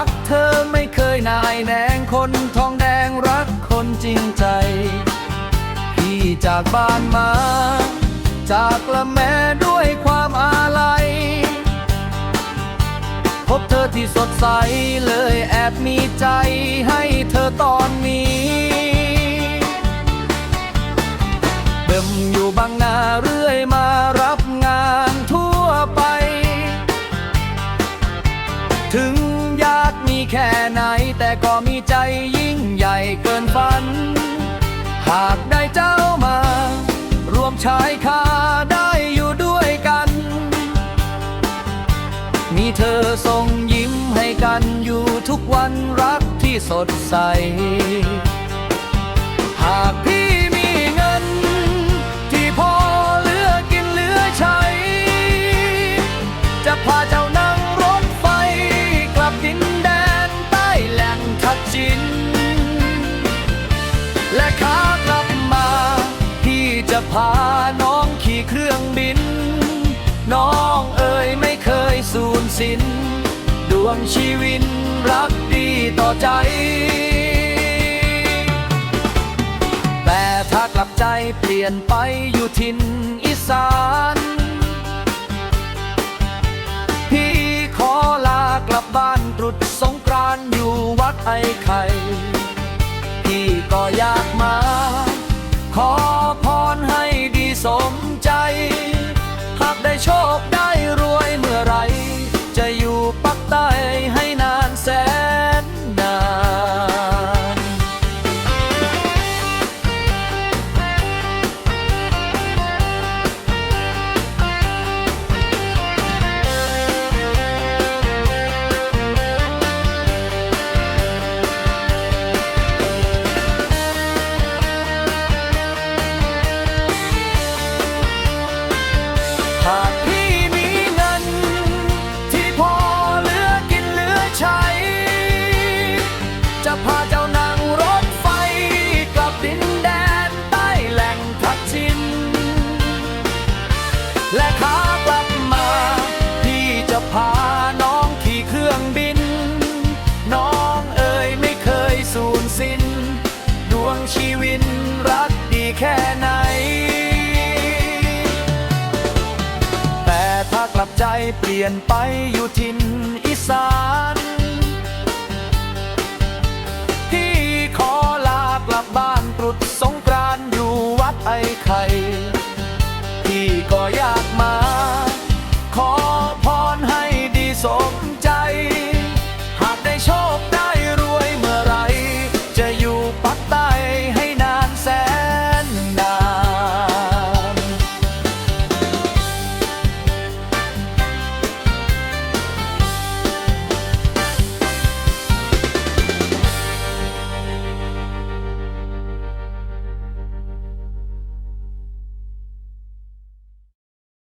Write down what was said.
ักเธอไม่เคยนายแนงคนทองแดงรักคนจริงใจ พี่จากบ้านมา จากละแม่ด้วยความอาลัย พบเธอที่สดใสเลยแอบมีใจให้เธอตอนนี้ แค่ไหน แต่ก็มีใจยิ่งใหญ่เกินฝัน หากได้เจ้ามา รวมชายคาได้อยู่ด้วยกัน มีเธอส่งยิ้มให้กันอยู่ทุกวันรักที่สดใส หากพี่ พาน้องขี่เครื่องบิน น้องเอ๋ยไม่เคยสูญสิ้น ดวงชีวิตรักดีต่อใจ แต่ถ้ากลับใจเปลี่ยนไปอยู่ทินอีสานพี่ขอลากลับบ้านตรุษสงกรานอยู่วัดไอไข่พี่ก็อยากมา ขอ สมใจ หากได้โชคได้ ชีวิตรักดีแค่ไหน แต่ถ้ากลับใจเปลี่ยนไปอยู่ทิน ปักใต้